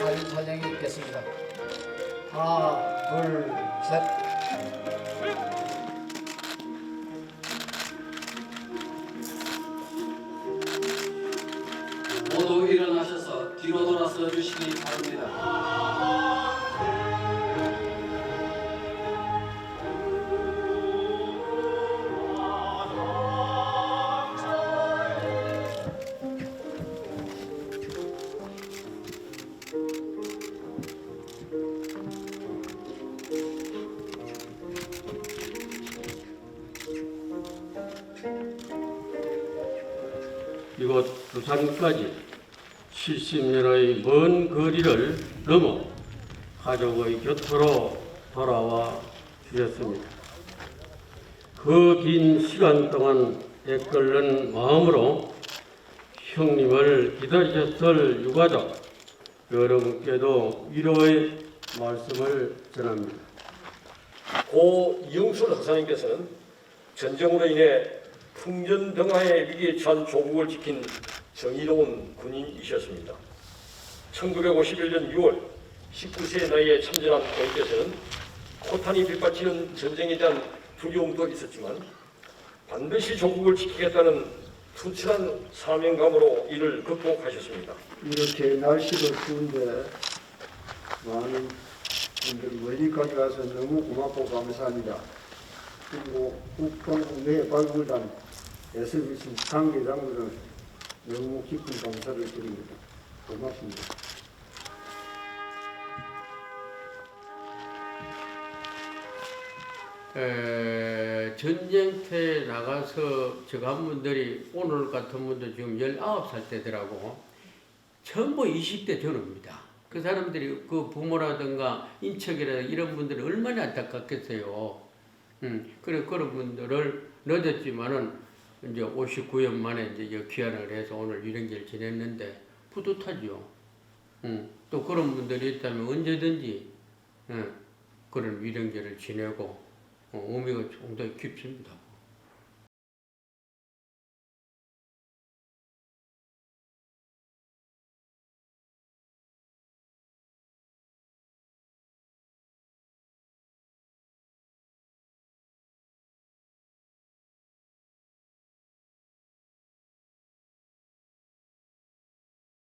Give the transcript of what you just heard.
촬영이 있겠습니다. 하나, 둘, 셋. 모두 일어나셔서 뒤로 돌아서 주시기 바랍니다. 이곳 부산까지 70년의 먼 거리를 넘어 가족의 곁으로 돌아와 주셨습니다. 그 긴 시간 동안 애끓는 마음으로 형님을 기다리셨을 유가족 여러분께도 위로의 말씀을 전합니다. 고 이용순 허사님께서는 전쟁으로 인해 풍전병화의 위기에 처한 조국을 지킨 정의로운 군인이셨습니다. 1951년 6월 19세 나이에 참전한 고인께서는 코탄이 빗받치는 전쟁에 대한 두려움도 있었지만 반드시 조국을 지키겠다는 투철한 사명감으로 이를 극복하셨습니다. 이렇게 날씨도 추운데 많은 분들이 멀리까지 와서 너무 고맙고 감사합니다. 그리고 국방국내 발굴단 SBC 관계장들은 너무 깊은 감사를 드립니다. 고맙습니다. 에, 전쟁터에 나가서 저 간분들이 오늘 같은 분도 지금 19살 때더라고 전부 20대 전후입니다. 그 사람들이 그 부모라든가 인척이라든가 이런 분들이 얼마나 안타깝겠어요. 음, 그래 그런 분들을 늦었지만은 이제 59년 만에 이제 여 귀환을 해서 오늘 유령기를 지냈는데 뿌듯하죠. 음, 또 그런 분들이 있다면 언제든지 음, 그런 위령제를 지내고 어, 의미가 상당히 깊습니다.